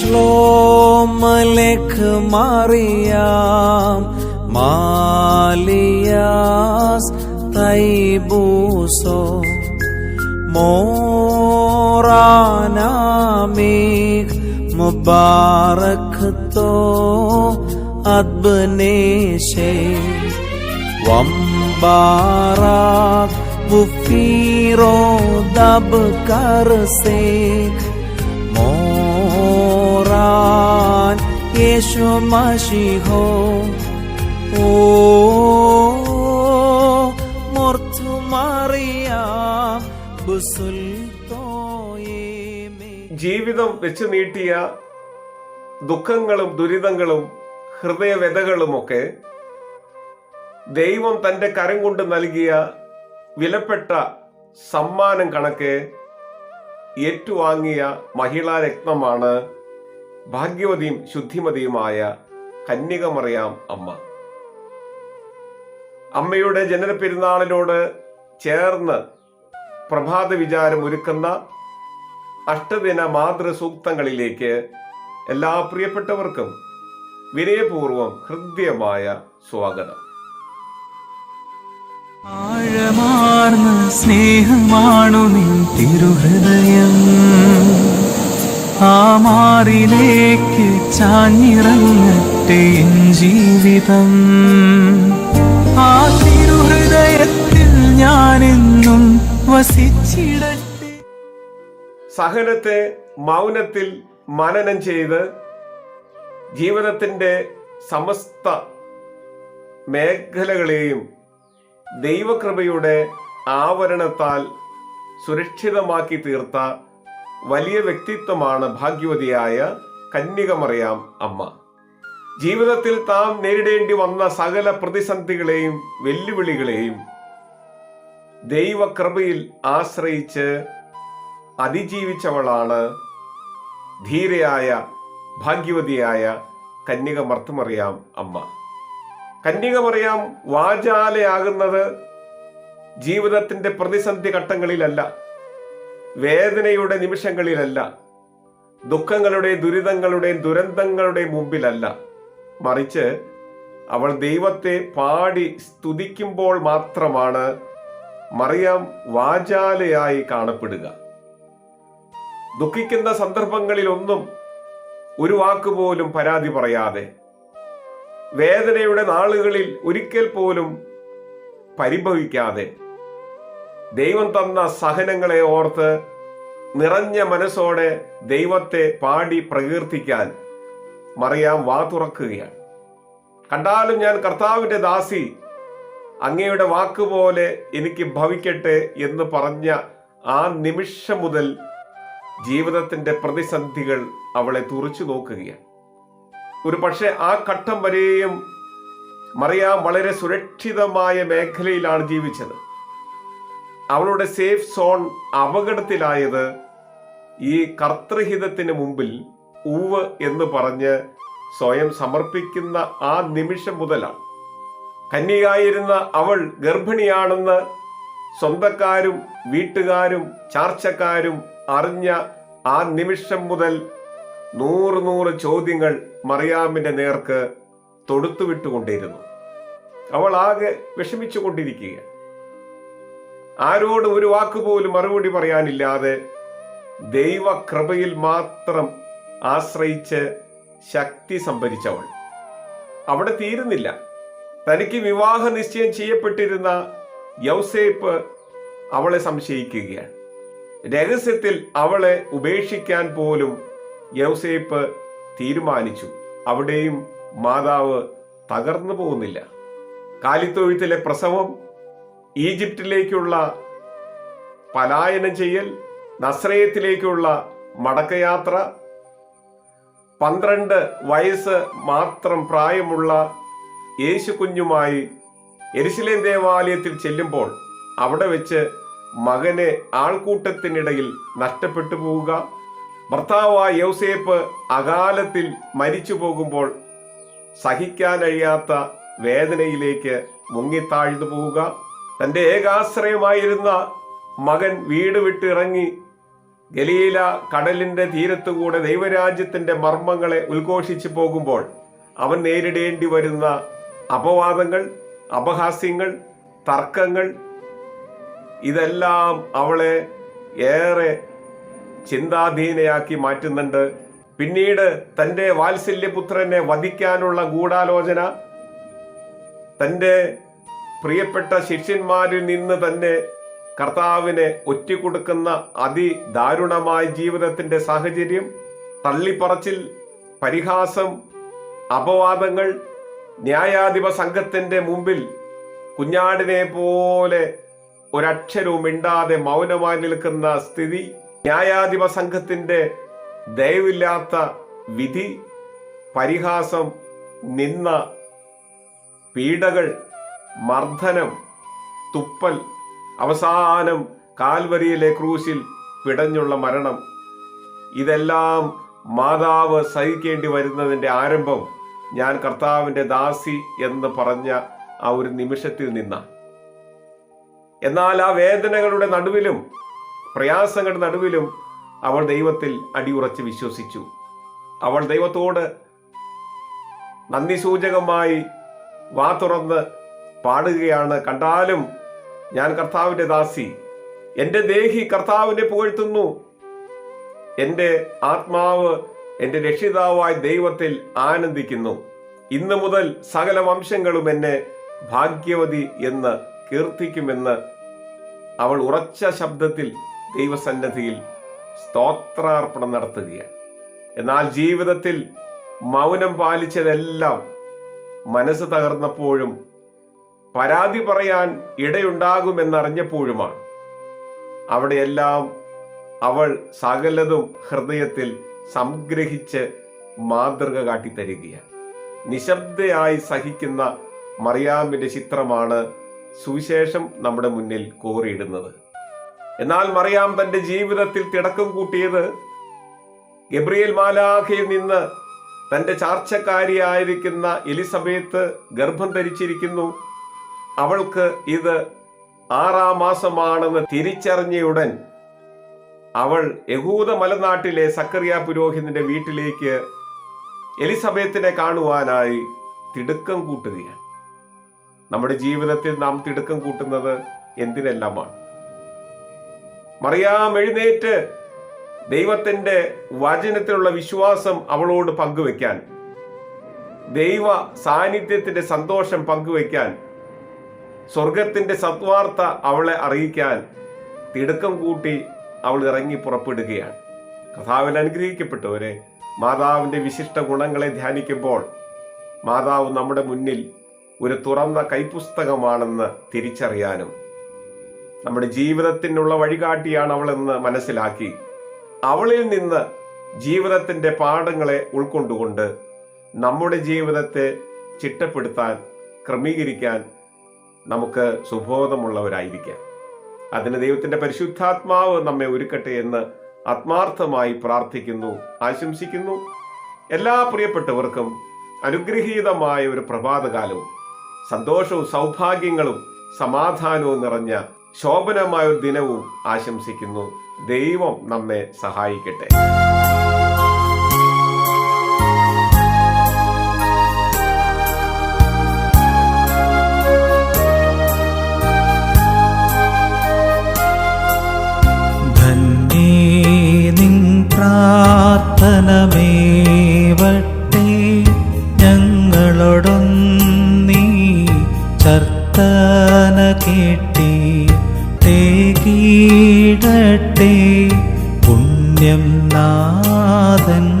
श्लोम लेख मारियाम मालियास तैबूसो मोरानामिक मुबारक तो अदबने से वम्बारा बुफीरो दब कर से മോറാൻ യേശു മഷിഹോ. ഓ മോർത്തു മറിയാം ബുസുൽ ജീവിതം വെച്ചു നീട്ടിയ ദുഃഖങ്ങളും ദുരിതങ്ങളും ഹൃദയവ്യതകളുമൊക്കെ ദൈവം തന്റെ കരം കൊണ്ട് നൽകിയ വിലപ്പെട്ട സമ്മാനം കണക്കെ ഏറ്റുവാങ്ങിയ മഹിളാ രത്നമാണ് ഭാഗ്യവതിയും ശുദ്ധിമതിയുമായ കന്യകമറിയാം അമ്മ. അമ്മയുടെ ജനന പെരുന്നാളിനോട് ചേർന്ന് പ്രഭാത വിചാരം ഒരുക്കുന്ന അഷ്ടദിന മാതൃസൂക്തങ്ങളിലേക്ക് എല്ലാ പ്രിയപ്പെട്ടവർക്കും വിനയപൂർവം ഹൃദ്യമായ സ്വാഗതം. ആഴമാർന്ന സ്നേഹമാണു നിൻ തിരുഹൃദയം. ആ മാറിലേക്ക് ചാഞ്ഞിറങ്ങട്ടെ എൻ ജീവിതം. ആ തിരുഹൃദയത്തിൽ ഞാനെന്നും വസിച്ചിടട്ടെ. സഹനത്തെ മൗനത്തിൽ മനനം ചെയ്ത് ജീവിതത്തിന്റെ സമസ്ത മേഖലകളെയും ദൈവകൃപയുടെ ആവരണത്താൽ സുരക്ഷിതമാക്കി തീർത്ത വലിയ വ്യക്തിത്വമാണ് ഭാഗ്യവതിയായ കന്യകമറിയാം അമ്മ. ജീവിതത്തിൽ താം നേരിടേണ്ടി വന്ന സകല പ്രതിസന്ധികളെയും വെല്ലുവിളികളെയും ദൈവകൃപയിൽ ആശ്രയിച്ച് അതിജീവിച്ചവളാണ് ധീരയായ ഭാഗ്യവതിയായ കന്യക മർത്തുമറിയാം അമ്മ. കന്യകമറിയാം വാചാലയാകുന്നത് ജീവിതത്തിന്റെ പ്രതിസന്ധി ഘട്ടങ്ങളിലല്ല. വേദനയുടെ നിമിഷങ്ങളിലല്ല ദുഃഖങ്ങളുടെ ദുരിതങ്ങളുടെ ദുരന്തങ്ങളുടെ മുമ്പിലല്ല. മറിച്ച് അവൾ ദൈവത്തെ പാടി സ്തുതിക്കുമ്പോൾ മാത്രമാണ് മറിയാം വാചാലയായി കാണപ്പെടുക. ദുഃഖിക്കുന്ന സന്ദർഭങ്ങളിലൊന്നും ഒരു വാക്കുപോലും പരാതി പറയാതെ വേദനയുടെ നാളുകളിൽ ഒരിക്കൽ പോലും പരിഭവിക്കാതെ ദൈവം തന്ന സഹനങ്ങളെ ഓർത്ത് നിറഞ്ഞ മനസ്സോടെ ദൈവത്തെ പാടി പ്രകീർത്തിക്കാൻ മറിയാം വാ തുറക്കുകയാണ്. കണ്ടാലും ഞാൻ കർത്താവിന്റെ ദാസി അങ്ങയുടെ വാക്കുപോലെ എനിക്ക് ഭവിക്കട്ടെ എന്ന് പറഞ്ഞ ആ നിമിഷം മുതൽ ജീവിതത്തിന്റെ പ്രതിസന്ധികൾ അവളെ തുറച്ചു നോക്കുകയാണ്. ഒരു പക്ഷേ ആ ഘട്ടം വരെയും മറിയാം വളരെ സുരക്ഷിതമായ മേഖലയിലാണ് ജീവിച്ചത്. അവളുടെ സേഫ് സോൺ അപകടത്തിലായത് ഈ കർത്തൃഹിതത്തിന് മുമ്പിൽ ഊവ് എന്ന് പറഞ്ഞ് സ്വയം സമർപ്പിക്കുന്ന ആ നിമിഷം മുതലാണ്. കന്യകായിരുന്ന അവൾ ഗർഭിണിയാണെന്ന് സ്വന്തക്കാരും വീട്ടുകാരും ചാർച്ചക്കാരും അറിഞ്ഞ ആ നിമിഷം മുതൽ നൂറ് നൂറ് ചോദ്യങ്ങൾ മറിയാമിന്റെ നേർക്ക് തൊടുത്തുവിട്ടുകൊണ്ടിരുന്നു. അവൾ ആകെ വിഷമിച്ചുകൊണ്ടിരിക്കുകയാണ്. ആരോടും ഒരു വാക്കുപോലും മറുപടി പറയാനില്ലാതെ ദൈവകൃപയിൽ മാത്രം ആശ്രയിച്ച് ശക്തി സംഭരിച്ചവൾ അവിടെ തീരുന്നില്ല. തനിക്ക് വിവാഹ നിശ്ചയം ചെയ്യപ്പെട്ടിരുന്ന യൗസേപ്പ് അവളെ സംശയിക്കുകയാണ്. രഹസ്യത്തിൽ അവളെ ഉപേക്ഷിക്കാൻ പോലും യൗസേപ്പ് തീരുമാനിച്ചു. അവിടെയും മാതാവ് തകർന്നു പോകുന്നില്ല. കാലിത്തൊഴുത്തിലെ പ്രസവം ഈജിപ്തിലേക്കുള്ള പലായനം ചെയ്യൽ നസ്രയത്തിലേക്കുള്ള മടക്കയാത്ര പന്ത്രണ്ട് വയസ്സ് മാത്രം പ്രായമുള്ള യേശു കുഞ്ഞുമായി എരിശിലേം ദേവാലയത്തിൽ ചെല്ലുമ്പോൾ അവിടെ വെച്ച് മകനെ ആൾക്കൂട്ടത്തിനിടയിൽ നഷ്ടപ്പെട്ടു പോവുക. ഭർത്താവായ യൗസേപ്പ് അകാലത്തിൽ മരിച്ചു പോകുമ്പോൾ സഹിക്കാനഴിയാത്ത വേദനയിലേക്ക് മുങ്ങിത്താഴ്ന്നു പോവുക. തന്റെ ഏകാശ്രയമായിരുന്ന മകൻ വീട് വിട്ടിറങ്ങി ഗലീല കടലിന്റെ തീരത്തുകൂടെ ദൈവരാജ്യത്തിന്റെ മർമ്മങ്ങളെ ഉദ്ഘോഷിച്ചു പോകുമ്പോൾ അവൻ നേരിടേണ്ടി വരുന്ന അപവാദങ്ങൾ അപഹാസ്യങ്ങൾ തർക്കങ്ങൾ ഇതെല്ലാം അവളെ ഏറെ ചിന്താധീനയാക്കി മാറ്റുന്നുണ്ട്. പിന്നീട് തന്റെ വാത്സല്യപുത്രനെ വധിക്കാനുള്ള ഗൂഢാലോചന തന്റെ പ്രിയപ്പെട്ട ശിഷ്യന്മാരിൽ നിന്ന് തന്നെ കർത്താവിനെ ഒറ്റിക്കൊടുക്കുന്ന അതിദാരുണമായ ജീവിതത്തിന്റെ സാഹചര്യം തള്ളിപ്പറച്ചിൽ പരിഹാസം അപവാദങ്ങൾ ന്യായാധിപ സംഘത്തിന്റെ മുമ്പിൽ കുഞ്ഞാടിനെ പോലെ ഒരക്ഷരവും മിണ്ടാതെ മൗനമായി നിൽക്കുന്ന സ്ഥിതി ന്യായാധിപ സംഘത്തിന്റെ ദയവില്ലാത്ത വിധി പരിഹാസം നിന്ന പീഡകൾ മർദ്ദനം തുപ്പൽ അവസാനം കാൽവരിയിലെ ക്രൂശിൽ പിടഞ്ഞുള്ള മരണം. ഇതെല്ലാം മാതാവ് സഹിക്കേണ്ടി വരുന്നതിന്റെ ആരംഭം ഞാൻ കർത്താവിന്റെ ദാസി എന്ന് പറഞ്ഞ ആ ഒരു നിമിഷത്തിൽ നിന്ന എന്നാൽ ആ വേദനകളുടെ നടുവിലും പ്രയാസങ്ങളുടെ നടുവിലും അവൾ ദൈവത്തിൽ അടിയുറച്ച് വിശ്വസിച്ചു. അവൾ ദൈവത്തോട് നന്ദി സൂചകമായി വാ തുറന്ന് പാടുകയാണ്. കണ്ടാലും ഞാൻ കർത്താവിന്റെ ദാസി. എന്റെ ദേഹി കർത്താവിനെ പുകഴ്ത്തുന്നു. എന്റെ ആത്മാവ് എന്റെ രക്ഷിതാവായ ദൈവത്തിൽ ആനന്ദിക്കുന്നു. ഇന്നു മുതൽ സകല വംശങ്ങളും എന്നെ ഭാഗ്യവതി എന്ന് കീർത്തിക്കുമെന്ന് അവൾ ഉറച്ച ശബ്ദത്തിൽ ദൈവസന്നദ്ധിയിൽ സ്തോത്രാർപ്പണം നടത്തുകയാണ്. എന്നാൽ ജീവിതത്തിൽ മൗനം പാലിച്ചതെല്ലാം മനസ്സ് തകർന്നപ്പോഴും പരാതി പറയാൻ ഇടയുണ്ടാകുമെന്നറിഞ്ഞപ്പോഴുമാണ്. അവിടെയെല്ലാം അവൾ സകലതും ഹൃദയത്തിൽ സംഗ്രഹിച്ച് മാതൃക കാട്ടിത്തരികയാണ്. നിശബ്ദയായി സഹിക്കുന്ന മറിയാമിന്റെ ചിത്രമാണ് സുവിശേഷം നമ്മുടെ മുന്നിൽ കോറിയിടുന്നത്. എന്നാൽ മറിയാം തന്റെ ജീവിതത്തിൽ തിടക്കം കൂട്ടിയത് ഗബ്രിയേൽ മാലാഖയിൽ നിന്ന് തന്റെ ചാർച്ചക്കാരിയായിരിക്കുന്ന എലിസബത്ത് ഗർഭം ധരിച്ചിരിക്കുന്നു. അവൾക്ക് ഇത് ആറാം മാസമാണെന്ന് തിരിച്ചറിഞ്ഞയുടൻ അവൾ യഹൂദ മലനാട്ടിലെ സക്കറിയ പുരോഹിതന്റെ വീട്ടിലേക്ക് എലിസബത്തിനെ കാണുവാനായി തിടുക്കം കൂട്ടുകയാണ്. നമ്മുടെ ജീവിതത്തിൽ നാം തിടുക്കം കൂട്ടുന്നത് എന്തിനെല്ലാമാണ്? മറിയാം എഴുന്നേറ്റ് ദൈവത്തിന്റെ വചനത്തിലുള്ള വിശ്വാസം അവളോട് പങ്കുവെക്കാൻ ദൈവ സാന്നിധ്യത്തിന്റെ സന്തോഷം പങ്കുവെക്കാൻ സ്വർഗത്തിന്റെ സത്വാർത്ഥ അവളെ അറിയിക്കാൻ തിടുക്കം കൂട്ടി അവൾ ഇറങ്ങി പുറപ്പെടുകയാണ്. കഥാവിൽ അനുഗ്രഹിക്കപ്പെട്ടവരെ മാതാവിന്റെ വിശിഷ്ട ഗുണങ്ങളെ ധ്യാനിക്കുമ്പോൾ മാതാവ് നമ്മുടെ മുന്നിൽ ഒരു തുറന്ന കൈപുസ്തകമാണെന്ന് തിരിച്ചറിയാനും നമ്മുടെ ജീവിതത്തിനുള്ള വഴികാട്ടിയാണ് അവളെന്ന് മനസ്സിലാക്കി അവളിൽ നിന്ന് ജീവിതത്തിന്റെ പാഠങ്ങളെ ഉൾക്കൊണ്ടുകൊണ്ട് നമ്മുടെ ജീവിതത്തെ ചിട്ടപ്പെടുത്താൻ ക്രമീകരിക്കാൻ നമുക്ക് സുബോധമുള്ളവരായിരിക്കാം. അതിന് ദൈവത്തിന്റെ പരിശുദ്ധാത്മാവ് നമ്മെ ഒരുക്കട്ടെ എന്ന് ആത്മാർത്ഥമായി പ്രാർത്ഥിക്കുന്നു ആശംസിക്കുന്നു. എല്ലാ പ്രിയപ്പെട്ടവർക്കും അനുഗ്രഹീതമായ ഒരു പ്രഭാതകാലവും സന്തോഷവും സൗഭാഗ്യങ്ങളും സമാധാനവും നിറഞ്ഞ ശോഭനമായ ഒരു ദിനവും ആശംസിക്കുന്നു. ദൈവം നമ്മെ സഹായിക്കട്ടെ. തേകീടട്ടെ നാഥൻ.